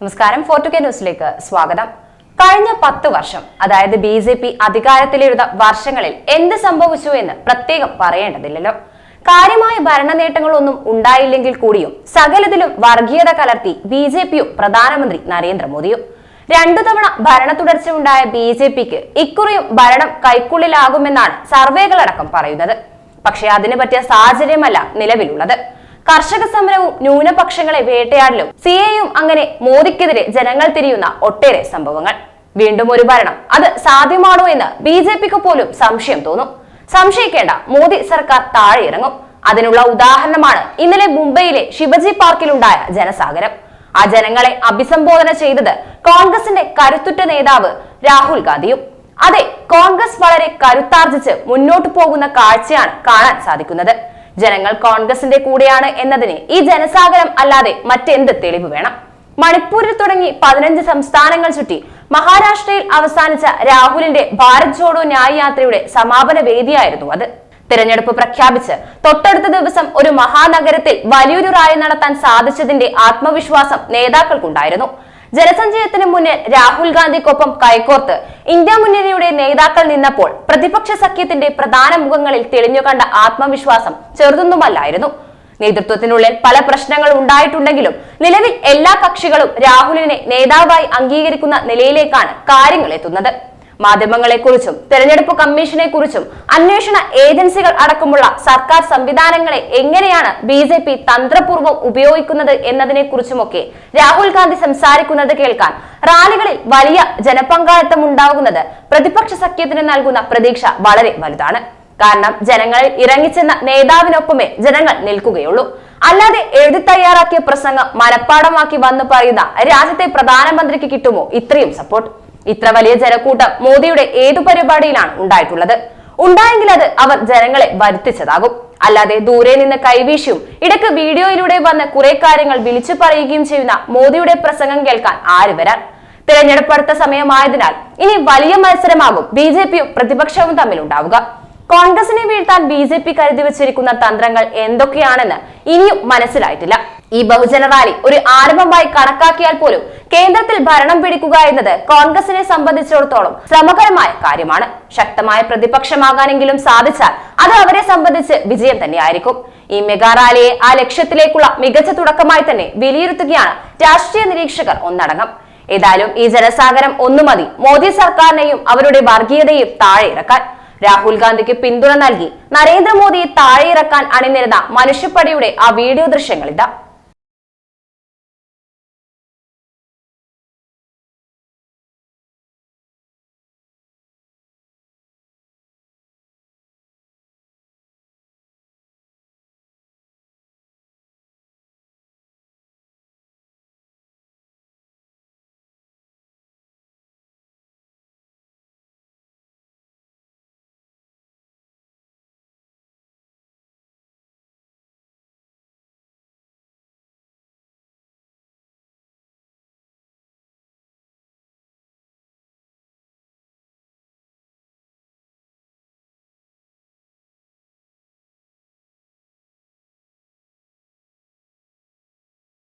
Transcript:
നമസ്കാരം. ഫോർട്ടു കെ ന്യൂസിലേക്ക് സ്വാഗതം. കഴിഞ്ഞ പത്ത് വർഷം അതായത് ബി ജെ പി അധികാരത്തിലിരുന്ന വർഷങ്ങളിൽ എന്ത് സംഭവിച്ചു എന്ന് പ്രത്യേകം പറയേണ്ടതില്ലല്ലോ. കാര്യമായ ഭരണ നേട്ടങ്ങളൊന്നും ഉണ്ടായില്ലെങ്കിൽ കൂടിയും സകലത്തിലും വർഗീയത കലർത്തി ബി ജെ പിയും പ്രധാനമന്ത്രി നരേന്ദ്രമോദിയും? രണ്ടു തവണ ഭരണ തുടർച്ച ഉണ്ടായ ബി ജെ പിക്ക് ഇക്കുറിയും ഭരണം കൈക്കുള്ളിലാകുമെന്നാണ് സർവേകളടക്കം പറയുന്നത്. പക്ഷേ അതിന് പറ്റിയ സാഹചര്യമല്ല നിലവിലുള്ളത്. കർഷക സമരവും ന്യൂനപക്ഷങ്ങളെ വേട്ടയാടലും സി എയും അങ്ങനെ മോദിക്കെതിരെ ജനങ്ങൾ തിരിയുന്ന ഒട്ടേറെ സംഭവങ്ങൾ. വീണ്ടും ഒരു ഭരണം. അത് സാധ്യമാണോ എന്ന് ബി ജെ പിക്ക് പോലും സംശയം തോന്നും. സംശയിക്കേണ്ട മോദി സർക്കാർ താഴെ ഇറങ്ങും അതിനുള്ള ഉദാഹരണമാണ് ഇന്നലെ മുംബൈയിലെ ശിവജി പാർക്കിലുണ്ടായ ജനസാഗരം. ആ ജനങ്ങളെ അഭിസംബോധന ചെയ്തത് കോൺഗ്രസിന്റെ കരുത്തുറ്റ നേതാവ് രാഹുൽ ഗാന്ധിയും. അതെ കോൺഗ്രസ് വളരെ കരുത്താർജിച്ച് മുന്നോട്ടു പോകുന്ന കാഴ്ചയാണ് കാണാൻ സാധിക്കുന്നത്. ജനങ്ങൾ കോൺഗ്രസിന്റെ കൂടെയാണ് എന്നതിന് ഈ ജനസാഗരം അല്ലാതെ മറ്റെന്ത് തെളിവ് വേണം? മണിപ്പൂരിൽ തുടങ്ങി പതിനഞ്ച് സംസ്ഥാനങ്ങൾ ചുറ്റി മഹാരാഷ്ട്രയിൽ അവസാനിച്ച രാഹുലിന്റെ ഭാരത് ജോഡോ ന്യായ് യാത്രയുടെ സമാപന വേദിയായിരുന്നു അത്. തിരഞ്ഞെടുപ്പ് പ്രഖ്യാപിച്ച് തൊട്ടടുത്ത ദിവസം ഒരു മഹാനഗരത്തിൽ വലിയൊരു റാലി നടത്താൻ സാധിച്ചതിന്റെ ആത്മവിശ്വാസം നേതാക്കൾക്കുണ്ടായിരുന്നു. ജനസഞ്ചയത്തിന് മുന്നിൽ രാഹുൽ ഗാന്ധിക്കൊപ്പം കൈകോർത്ത് ഇന്ത്യ മുന്നണിയുടെ നേതാക്കൾ നിന്നപ്പോൾ പ്രതിപക്ഷ സഖ്യത്തിന്റെ പ്രധാന മുഖങ്ങളിൽ തെളിഞ്ഞുകണ്ട ആത്മവിശ്വാസം ചെറുതൊന്നുമല്ലായിരുന്നു. നേതൃത്വത്തിനുള്ളിൽ പല പ്രശ്നങ്ങൾ ഉണ്ടായിട്ടുണ്ടെങ്കിലും നിലവിൽ എല്ലാ കക്ഷികളും രാഹുലിനെ നേതാവായി അംഗീകരിക്കുന്ന നിലയിലേക്കാണ് കാര്യങ്ങൾ എത്തുന്നത്. മാധ്യമങ്ങളെക്കുറിച്ചും തെരഞ്ഞെടുപ്പ് കമ്മീഷനെ കുറിച്ചും അന്വേഷണ ഏജൻസികൾ അടക്കമുള്ള സർക്കാർ സംവിധാനങ്ങളെ എങ്ങനെയാണ് ബി ജെ പി തന്ത്രപൂർവം ഉപയോഗിക്കുന്നത് എന്നതിനെ കുറിച്ചുമൊക്കെ രാഹുൽ ഗാന്ധി സംസാരിക്കുന്നത് കേൾക്കാൻ റാലികളിൽ വലിയ ജനപങ്കാളിത്തം ഉണ്ടാകുന്നത് പ്രതിപക്ഷ സഖ്യത്തിന് നൽകുന്ന പ്രതീക്ഷ വളരെ വലുതാണ്. കാരണം ജനങ്ങളിൽ ഇറങ്ങിച്ചെന്ന നേതാവിനൊപ്പമേ ജനങ്ങൾ നിൽക്കുകയുള്ളൂ. അല്ലാതെ എഴുതി തയ്യാറാക്കിയ പ്രസംഗം മനഃപ്പാടമാക്കി വന്നു പറയുന്ന രാജ്യത്തെ പ്രധാനമന്ത്രിക്ക് കിട്ടുമോ? ഇത്രയും സപ്പോർട്ട് ഇത്ര വലിയ ജനക്കൂട്ടം മോദിയുടെ ഏതു പരിപാടിയിലാണ് ഉണ്ടായിട്ടുള്ളത്? ഉണ്ടായെങ്കിൽ അത് അവർ ജനങ്ങളെ വരുത്തിച്ചതാകും. അല്ലാതെ ദൂരെ നിന്ന് കൈവീശിയും ഇടയ്ക്ക് വീഡിയോയിലൂടെ വന്ന് കുറെ കാര്യങ്ങൾ വിളിച്ചു പറയുകയും ചെയ്യുന്ന മോദിയുടെ പ്രസംഗം കേൾക്കാൻ ആര് വരാൻ തിരഞ്ഞെടുപ്പ് അടുത്ത സമയമായതിനാൽ ഇനി വലിയ മത്സരമാകും ബി ജെ പിയും പ്രതിപക്ഷവും തമ്മിൽ ഉണ്ടാവുക. കോൺഗ്രസിനെ വീഴ്ത്താൻ ബി ജെ പി കരുതി വെച്ചിരിക്കുന്ന തന്ത്രങ്ങൾ എന്തൊക്കെയാണെന്ന് ഇനിയും മനസ്സിലായിട്ടില്ല. ഈ ബഹുജന റാലി ഒരു ആരംഭമായി കണക്കാക്കിയാൽ പോലും കേന്ദ്രത്തിൽ ഭരണം പിടിക്കുക എന്നത് കോൺഗ്രസിനെ സംബന്ധിച്ചിടത്തോളം ശ്രമകരമായ കാര്യമാണ്. ശക്തമായ പ്രതിപക്ഷമാകാനെങ്കിലും സാധിച്ചാൽ അത് അവരെ സംബന്ധിച്ച് വിജയം തന്നെയായിരിക്കും. ഈ മെഗാ റാലിയെ ആ ലക്ഷ്യത്തിലേക്കുള്ള മികച്ച തുടക്കമായി തന്നെ വിലയിരുത്തുകയാണ് രാഷ്ട്രീയ നിരീക്ഷകർ ഒന്നടങ്കം. ഏതായാലും ഈ ജനസാഗരം ഒന്നു മതി മോദി സർക്കാരിനെയും അവരുടെ വർഗീയതയും താഴെ ഇറക്കാൻ. രാഹുൽ ഗാന്ധിക്ക് പിന്തുണ നൽകി നരേന്ദ്രമോദിയെ താഴെ ഇറക്കാൻ അണിനിരുന്ന മനുഷ്യപ്പടിയുടെ ആ വീഡിയോ ദൃശ്യങ്ങൾ ഇതാ